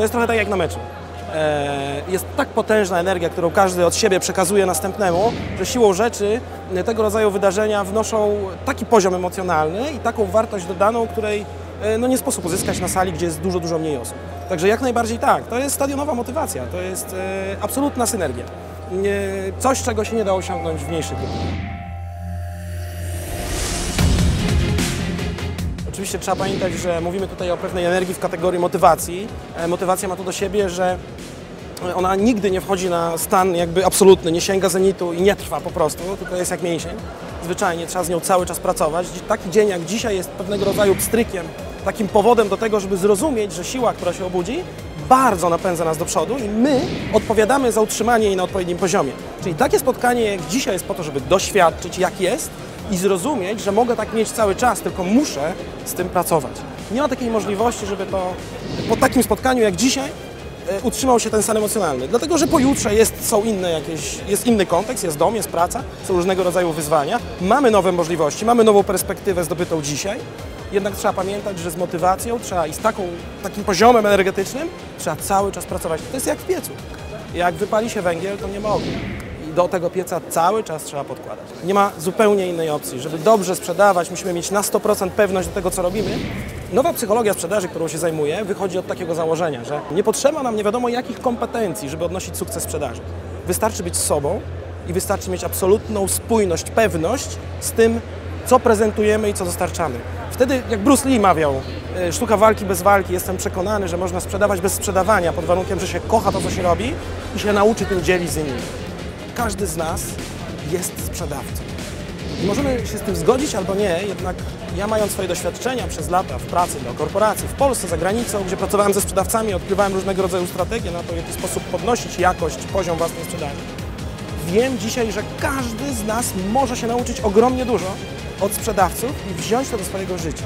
To jest trochę tak jak na meczu. E, Jest tak potężna energia, którą każdy od siebie przekazuje następnemu, że siłą rzeczy tego rodzaju wydarzenia wnoszą taki poziom emocjonalny i taką wartość dodaną, której e, no, nie sposób uzyskać na sali, gdzie jest dużo, dużo mniej osób. Także jak najbardziej tak, to jest stadionowa motywacja, to jest e, absolutna synergia. Coś, czego się nie da osiągnąć w mniejszych grupach. Oczywiście trzeba pamiętać, że mówimy tutaj o pewnej energii w kategorii motywacji. E, Motywacja ma to do siebie, że ona nigdy nie wchodzi na stan jakby absolutny, nie sięga zenitu i nie trwa po prostu, tylko jest jak mięsień. Zwyczajnie trzeba z nią cały czas pracować. Taki dzień jak dzisiaj jest pewnego rodzaju pstrykiem, takim powodem do tego, żeby zrozumieć, że siła, która się obudzi, bardzo napędza nas do przodu i my odpowiadamy za utrzymanie jej na odpowiednim poziomie. Czyli takie spotkanie jak dzisiaj jest po to, żeby doświadczyć jak jest i zrozumieć, że mogę tak mieć cały czas, tylko muszę z tym pracować. Nie ma takiej możliwości, żeby to po takim spotkaniu jak dzisiaj e, utrzymał się ten stan emocjonalny. Dlatego, że pojutrze jest, są inne jakieś, jest inny kontekst, jest dom, jest praca, są różnego rodzaju wyzwania. Mamy nowe możliwości, mamy nową perspektywę zdobytą dzisiaj. Jednak trzeba pamiętać, że z motywacją trzeba i z taką, takim poziomem energetycznym trzeba cały czas pracować. To jest jak w piecu. Jak wypali się węgiel, to nie ma ognia. I do tego pieca cały czas trzeba podkładać. Nie ma zupełnie innej opcji. Żeby dobrze sprzedawać, musimy mieć na 100% pewność do tego, co robimy. Nowa psychologia sprzedaży, którą się zajmuję, wychodzi od takiego założenia, że nie potrzeba nam nie wiadomo jakich kompetencji, żeby odnosić sukces sprzedaży. Wystarczy być sobą i wystarczy mieć absolutną spójność, pewność z tym, co prezentujemy i co dostarczamy. Wtedy, jak Bruce Lee mawiał, e, sztuka walki bez walki, jestem przekonany, że można sprzedawać bez sprzedawania, pod warunkiem, że się kocha to, co się robi i się nauczy tym dzielić z innymi. Każdy z nas jest sprzedawcą. I możemy się z tym zgodzić albo nie, jednak ja mając swoje doświadczenia przez lata w pracy dla korporacji, w Polsce, za granicą, gdzie pracowałem ze sprzedawcami, odkrywałem różnego rodzaju strategie na to, w jaki sposób podnosić jakość, poziom własnej sprzedaży. Wiem dzisiaj, że każdy z nas może się nauczyć ogromnie dużo od sprzedawców i wziąć to do swojego życia.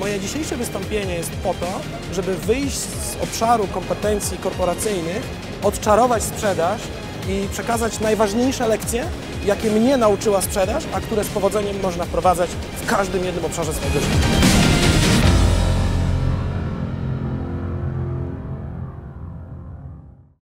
Moje dzisiejsze wystąpienie jest po to, żeby wyjść z obszaru kompetencji korporacyjnych, odczarować sprzedaż i przekazać najważniejsze lekcje, jakie mnie nauczyła sprzedaż, a które z powodzeniem można wprowadzać w każdym jednym obszarze swojego życia.